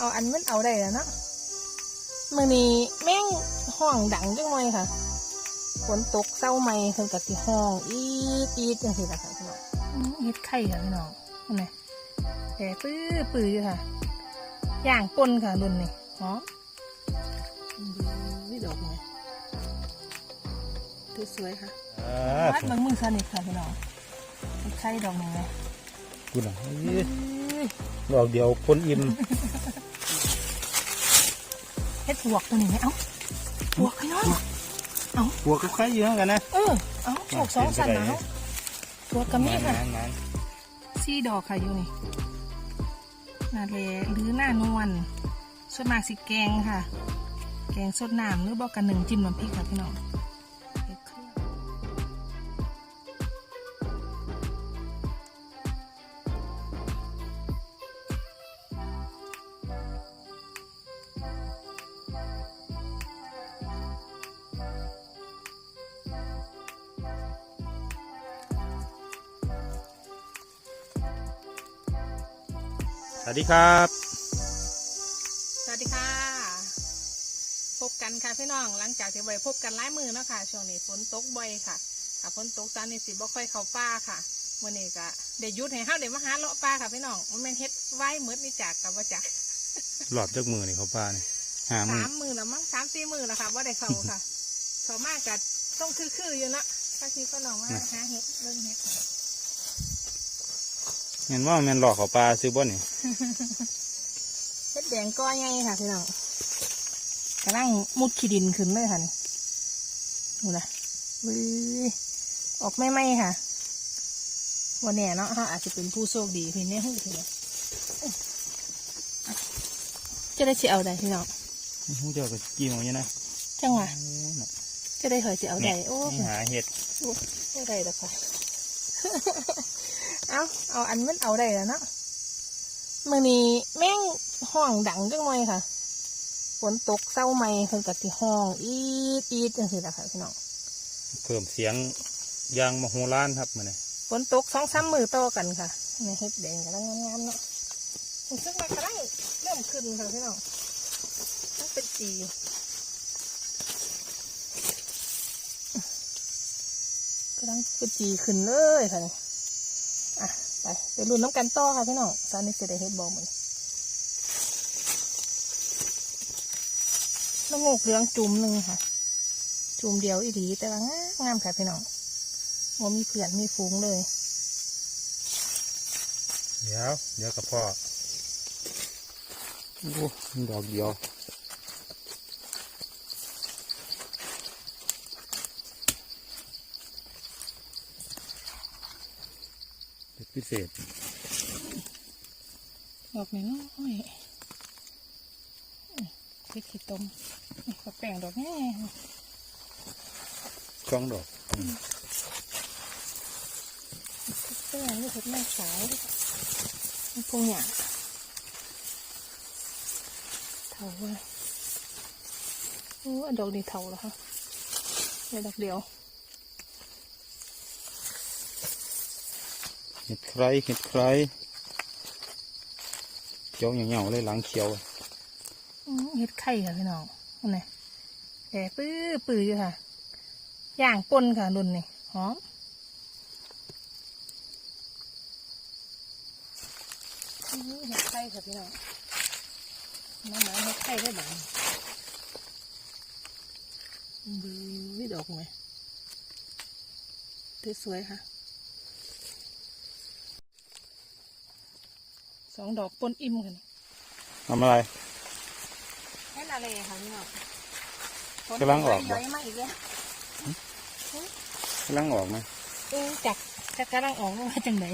เอาอันมันเอาได้แล้วเนาะมื่อนี้แม่งห้องดังจังเลยค่ะฝนตกเศร้าไหมเพิ่นกับสิห้องอีดอีดจังสิล่ะค่ะพี่น้องอื้อเฮ็ดไข่ค่ะพี่น้องเห็นไหมแต่ปื้อปื้ออยู่ค่ะย่างปนค่ะรุ่นนี้หอมบื้อดอกไม้สวยๆค่ะอ่าวัดเบางมือสนิทค่ะพี่น้องเฮ็ดไข่ดอกหนึ่งเลยกูน่ะอื้อดอกเดียวคนอิ่มเฮ็ดบวกตัวนี้ไหมเอ้าบวกพี่น้องปวกกับใครเยอะกันนะเออเอาบวกสองสันนะบวกกับนี่ค่ะงานสี่ดอกค่ะอยู่นี่หนาเลหรือหน้านวลส่วนมากสิแกงค่ะ แกงสดน้ำหรือบอกกันหนึ่งจิ้มน้ำพริกค่ะพี่น้อง วัสดีครับ สวัสดีค่ะ พบกันค่ะพี่น้อง หลังจากที่ไปพบกันหลายมือเนาะค่ะ ช่วงนี้ฝนตกบ่อยค่ะถ้าฝนตกตอนนี้สิบ่ค่อยเข้าป่าค่ะวันนี้ก็ได้หยุดให้เฮาได้มาหาเลาะป่าค่ะพี่น้องมันแม่นเฮ็ดไว้หมืดนี่จากกับว่าจากหลอดจากมือนี่เขาป้านี่หามือสามมือแล้วมั้งสามสี่มือแล้วค่ะว่าได้เข้าค่ะ เขามากกัต้องคือๆอยู่เนาะป้าชีก็ลองว่าหาเฮ็ดเบิ่งเฮ็ดค่ะ เห็นว่าแมันหลอกเขาปลาซื้อบ่นี่เฮ็ดแดงก้อยไงค่ะพี่น้องกำลังมุดขี้ดินขึ้นเลยค่ะนี่ดูนะบื้อออกไม่ไหมค่ะวันนี้เนาะเขาอาจจะเป็นผู้โชคดีพี่เนี่ยหูทีเดียวจะได้สิเอาได้พี่น้องหูเจ้าก็กี่โมงเนี่ยนะจังหวะจะได้เหยสิเอาได้โอ้นี่หาเห็ดไม่ได้ดอกค่ะ เอาเอาอันมันเอาได้แล้วเนาะมื่อนี้แม่งห้องดังจังเลยค่ะฝนตกเศร้าไหมเพิ่นกับที่ห้องอีดอีดจังสิล่ะค่ะพี่น้องเพิ่มเสียงยางมโหฬารครับมันนี่ฝนตกสองสามมือต่อกันค่ะนี่เฮ็ดแดงกำลังงามๆเนาะรู้สึกว่ากำลังเริ่มขึ้นค่ะพี่น้องมันเป็นจีกำลังเป็นจีขึ้นเลยค่ะนี่อะ ไปไปรุ่นน้ำกันต่อค่ะพี่น้องตอนนี้จะได้เฮ็ดบอมันน้ำงกเหลืองจุ่มหนึ่งค่ะ จุ่มเดียวอีดีแต่ว่างามงามค่ะพี่น้องว่ามีเพื่อนมีฝูงเลย เดี๋ยว เดี๋ยวกับพ่อโอ้มีดอกเดียวเห็ด พิเศษ ดอกน้อยๆอืมพริกขี้ต้มนี่ก็แป้งดอกแง่ช่องดอกแป้งนี่เผ็ดแม่สายมันพงหยาเถาว่าโอ้อันดอกนี้เถาแล้วค่ะเดี๋ยวดอกเดียว ห็ดใครเห็ดใครเขียวเหนียวๆเลยหลังเขียวเฮ็ดไข่ค่ะพี่น้องนั่แต่ปื้อปื้ออยู่ค่ะย่างปนค่ะรุ่นนี้หอมเฮ็ดไข่ค่ะพี่น้องน้ำหมาเฮ็ดไข่ได้บ้างบื้อดอกไหมสวยๆค่ะ องดอกปนอิ่มค่ะนี่ทำอะไรแค่อะไรค่ะพี่น้องกำลังออกบ่ย้อยมาอีกแล้วกำลังออกไหมเออจากจากกำลังออกมาจังไหน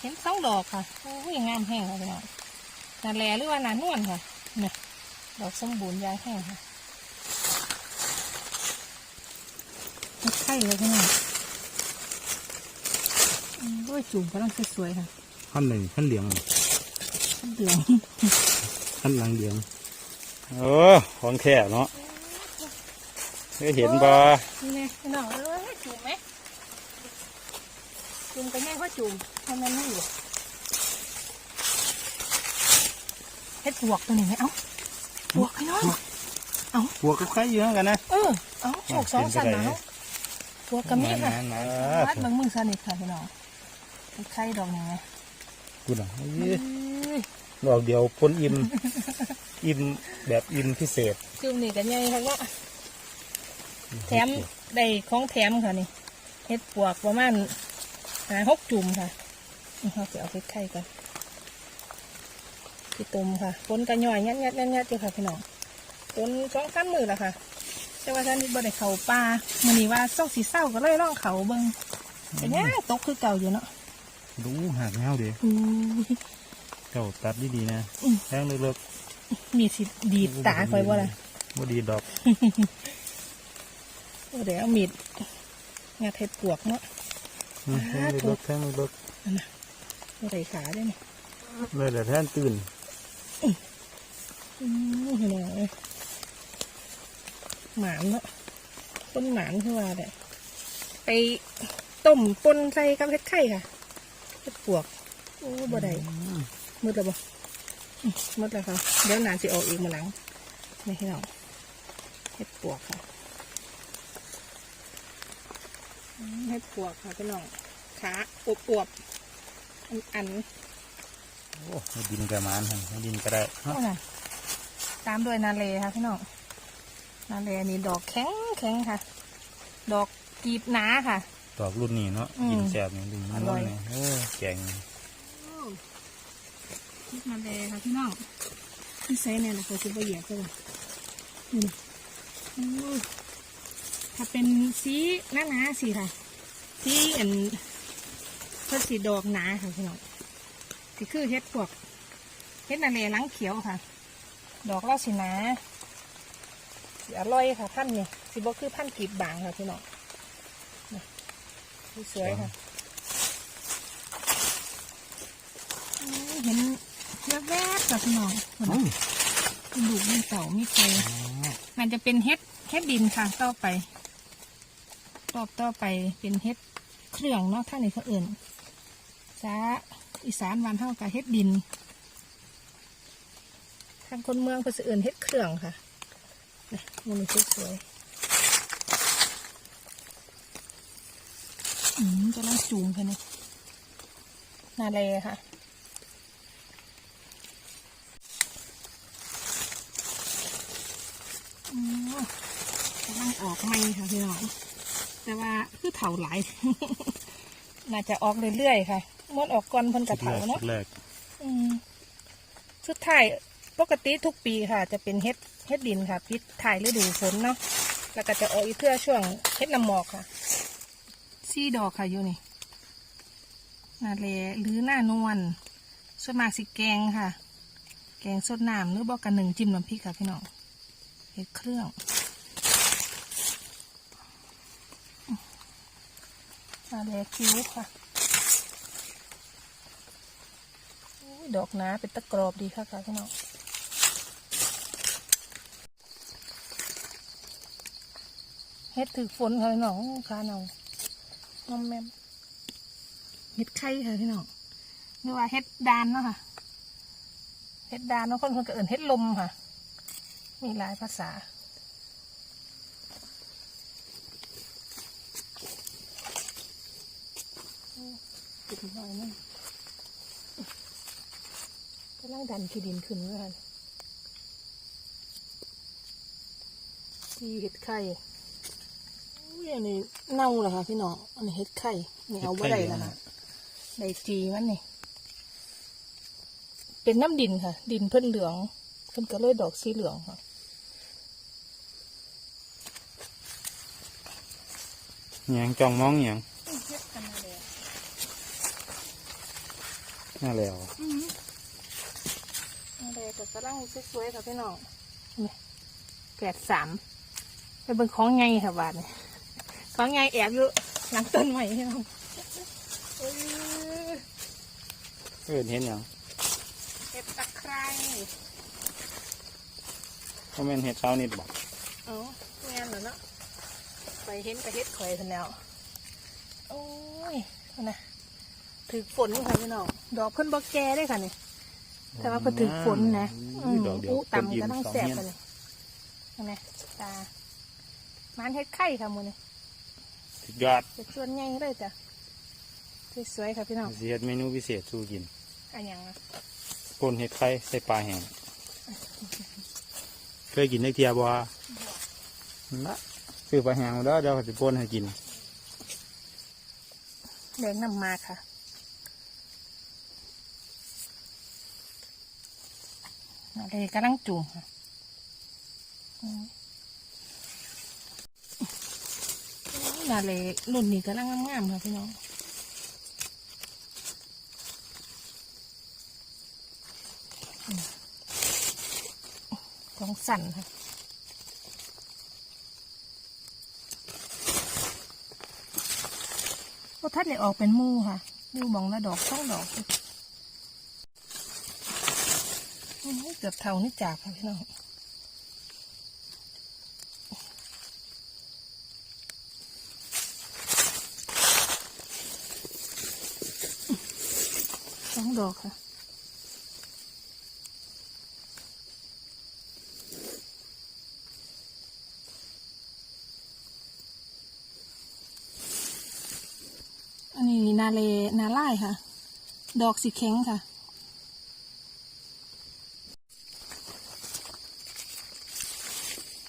เห็นสองดอกค่ะโอ้ยงามแห้งค่ะพี่น้องนาแลหรือว่าหนานวลค่ะเนี่ยดอกสมบูรณ์ยางแห้งค่ะไม่ใช่เลยพี่น้องอืมด้วยจุ่มกำลังสวยๆค่ะขั้นหนึ่งขั้นเหลียง เหลืองขั้นหลังเหลียงเออของแท้เนาะเคยเห็นบ่นี่ไงพี่น้องเอ้ยจุ่มไหมจุ่มกันแม่ว่าจุ่มทำไมไม่อยู่เฮ็ดปวกตัวนี้ไหมเอ้าปวกพี่น้องบวกกับใครเยอะกันนะเออเอ้าโชคสองสันนะเนาะปวกกระมีค่ะมาวัดเบางมือสนิทค่ะพี่น้องเฮ็ดไข่ดอกนี้ไหมกูน่ะอุ้ย ดอกเดียวพ้นอิ่มอิ่มแบบอิ่มพิเศษจุ่มนี่กันใหญ่ค่ะว่าแถมได้ของแถมค่ะนี่เฮ็ดปวกประมาณหาหกจุ่มค่ะนี่เราจะเอาไปไข่กันพี่ตุ่มค่ะปนกระย่อยยัดยัดยัดยัดอยู่ค่ะพี่น้องปนสองสามมือและค่ะแต่ว่าท่านนี่บ่ได้เข่าปลามื้อนี้ว่าต้องสีเศร้าก็เลยล่องเขาเบิ่งเป็นยังตกคือเก่าอยู่เนาะดูหากเงาเดียวอุ้ย เจ้าตัดดีๆนะอืมแทงเลิกมีสิดีดตาคอยบ่ล่ะๆบ่ดีดอกโอ้เดี๋ยวเอามีดงาเห็ดปวกเนาะอืมแทงเลิกๆแทงเลิกบ่ได้ขาได้นี่ๆเลยแต่แทนตื่นอืมเห็นไหมหมานเนาะต้นหมานคือว่าได้ไปต้มปนใส่กับเห็ดไข่ค่ะเห็ดปวก โอ้บ่ได้ มืดแล้วบ่อืมมืดแล้วค่ะ เดี๋ยวนานสิออกอีกมาหลังนี่พี่น้องเห็ดปวกค่ะอืมเห็ดปวกค่ะพี่น้องขาอวบๆอันอันโอ้ให้ดินกระมานให้ดินก็ได้เท่านั้นตามด้วยนาเลค่ะพี่น้องนาเลนี่ดอกแข็งแข็งค่ะ ดอกกีบหนาค่ะ ดอกรุ่นนี้เนาะอืมกินแซ่บนี่ดินอร่อยนี่โอ้แกง พริกนาเลค่ะพี่น้องที่ใส่เนี่ยนะเขาจะละเอียดเลยนี่ถ้าเป็นสีหนาหนาสีค่ะ สีอันพสีดอกหนาค่ะพี่น้องสีคือเฮ็ดพวกเฮ็ดนาเลหลังเขียวค่ะ ดอกเล่าสีหนาสีอร่อยค่ะพันธุ์นี่สีบอกคือพันกีบบางค่ะพี่น้องสวยค่ะอืมเห็น แวบๆค่ะพี่น้องเห็นไหมอืมดูกมีเต่ามีไฟมันจะเป็นเฮ็ดเฮ็ดดินค่ะต่อไป รอบต่อไปเป็นเฮ็ดเครื่องเนาะท่านนี่เขาเอื่นจ้าอีสานวันเท่ากับเฮ็ดดิน ทางคนเมืองเขาจะเอื่นเฮ็ดเครื่องค่ะนี่มันมีสวยๆอืมจะล่างจูงค่ะนี่นาเลค่ะ อืม กำลังออกไม่ค่ะพี่น้องแต่ว่าคือเถาหลาย น่าจะออกเรื่อยๆค่ะมดออกก่อนเพิ่นกระเถาเนาะชุดแรกอืมสุดท้ายปกติทุกปีค่ะ จะเป็นเฮ็ดเฮ็ดดินค่ะปิดถ่ายฤดูฝนเนาะแล้วก็จะออกอีกเพื่อช่วงเฮ็ดน้ำหมอกค่ะซี่ดอกค่ะอยู่นี่นาเลหรือหน้านวลส่วนมากสิแกงค่ะ แกงสดน้ำหรือบอกกันหนึ่งจิ้มน้ำพริกค่ะพี่น้อง เห็ดเครื่องอะไรคิ้วค่ะดอกหนาเป็นตะกรอบดีค่ะค่ะพี่น้องเห็ดถือฝนค่ะพี่น้องขาเนาน้อมแมมเห็ดไข่ค่ะพี่น้องหรือว่าเห็ดดานเนาะค่ะเห็ดดานเนาะคนคนก็เอื่นเห็ดลมค่ะ มีหลายภาษา ติดหน่อยนึงก็ไล่ดันขี้ดินขึ้นแล้วกันทีเห็ดไข่อุ้ยอันนี้เน่าเหรอคะพี่น้องอันนี้เห็ดไข่นี่เอาไว้ได้แล้วค่ะได้จีมันนี่ เป็นน้ำดินค่ะ ดินเพิ่นเหลืองเพิ่นก็เลยดอกสีเหลืองค่ะ หยังจองมองหยังน่าแล้วอะไรก็กำลังสวยๆค่ะพี่น้องนี่แปดสามเป็นเป็นของไงค่ะบาทนี่ของไงแอบอยู่หลังต้นใหม่พี่น้องเอ้ยเอิ้นเห็นหยังเห็ดตะไคร้เขาแม่นเห็ดเช้านิดบอกเอ้าแม่นเหรอเนาะ ไปเห็นกับเห็ดข่อยทันแล้ว โอ้ยเอานะถือฝนค่ะพี่น้อง ดอกเพิ่นบอกแก่ได้ค่ะนี่ แต่ว่าพอถึงฝนนะอุ้ยดอกเดียวอู้ต่ำก็ต้องสแสบเฮียนกันเลยเห็นไหมตามันเฮ็ดไข่ค่ะมือนี่สุดยอดเฮ็ดส่วนใหญ่เลยจ้ะสวยๆค่ะพี่น้องสิเฮ็ดเมนูพิเศษสู้กินอันหยังอะป่นเห็ดไข่ใส่ปลาแห้งเคยกินได้เทียบ่ละ ซื้อปลาแห้งมาแล้วเดี๋ยวเขาจะป่นให้กินแดงนำมาค่ะอะไรกำลังจุ่มค่ะอืมนาเลยรุ่นนี้กำลังงามๆค่ะพี่น้องของสั่นค่ะ ก็ทัดเลยออกเป็นมู่ค่ะดูมองละดอกสองดอกเกือบเท่านี่จากค่ะพี่น้องสองดอกค่ะ อั นาเลนาไล่ค่ะ ดอกสีแข็งค่ะ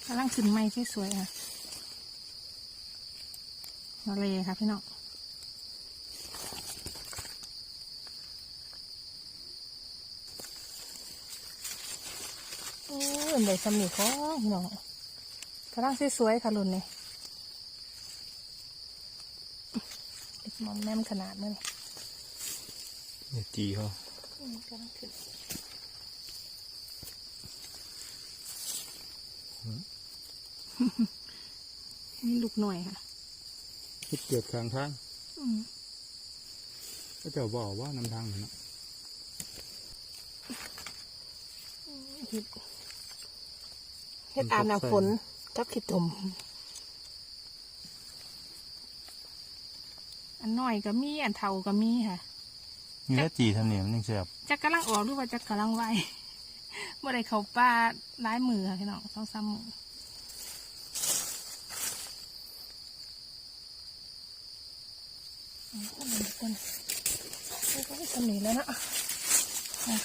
กำลังขึ้นไม้สวยๆค่ะ นาเลค่ะพี่น้องโอ้ยใบสมีของพี่น้องกำลังสวยๆค่ะรุ่นนี้เด็ก มอมแนมขนาดมันเดี๋ยวจีเขาอืมกำลังขึ้นนี่ลูกหน่อยค่ะคิดเกิดทางทางอืมก็จะบอกว่านำทางนั่นเนาะเฮ็ดเฮ็ดอาบน้ำฝนกับขี้ตม อันน้อยก็มี อันเท่าก็มีค่ะนี่ถ้าจีทำเนี่ยมันยังแซ่บจักกำลังออกหรือว่าจักกำลังไหวเมื่อไรเขาป้าร้ายมือค่ะพี่น้องต้องซ้ำมืออืมต้นนี้ต้นนี่ก็สมีแล้วเนาะอะ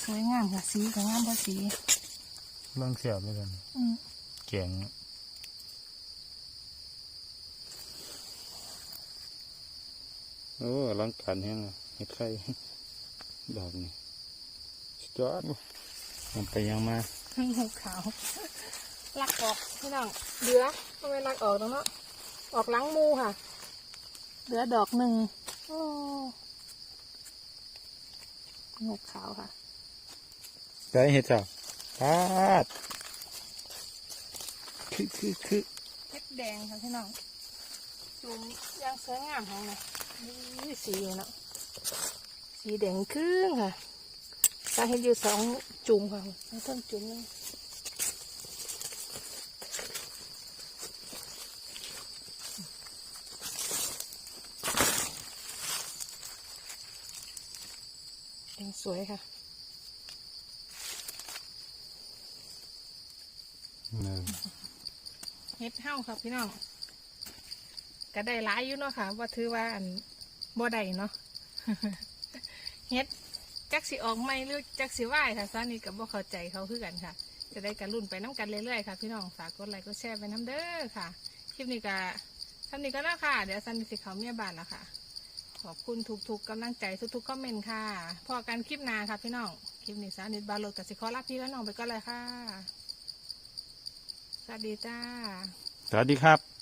สวยงามค่ะสีก็งามพอสีเรื่องแซ่บเลยกันอืมแกงเนี่ย โอ้อลังการแห้งอะเห็ดไข่ดอกนี่สุดยอดมันไปยังมาหูขาวลักออกพี่น้องเหลือเอาไว้ลักออกตรงเนาะออกหล้างมูค่ะ เหลือดอกหนึ่งโอ้หูขาวค่ะได้เห็ดจ้าปาดคือคือคือเพชรแดงค่ะพี่น้องจุ่มยางสวยงามของนะนี่ สีอยู่เนาะสีแดงครึ่งค่ะตาเห็นอยู่สองจุ่มค่ะแล้วต้นจุ่มหนึงแดงสวยค่ะเนยเฮ็ดเฮ้าครับพี่น้อง ก็ได้หลายอยู่เนาะค่ะว่าถือว่าอันบ่ได้เนาะเฮ็ดจักสิออกไม่หรือจักสิไหวค่ะซานี่กับบ่เข้าใจเขาคือกันค่ะ จะได้กันรุ่นไปน้ำกันเรื่อยๆค่ะพี่น้องฝากกดไลค์กดแชร์ไปน้ำเด้อค่ะคลิปนี้ก็ทำนี้ก็แล้วค่ะ เดี๋ยวซันนี่สิเขาเมียบ้านแล้วค่ะขอบคุณทุกๆกำลังใจทุกๆคอมเมนต์ค่ะ พอกันคลิปหน้าค่ะพี่น้องคลิปนี้สานิทบาโลดกับสิขอลาพี่และน้องไปก็เลยค่ะ สวัสดีจ้า สวัสดีครับ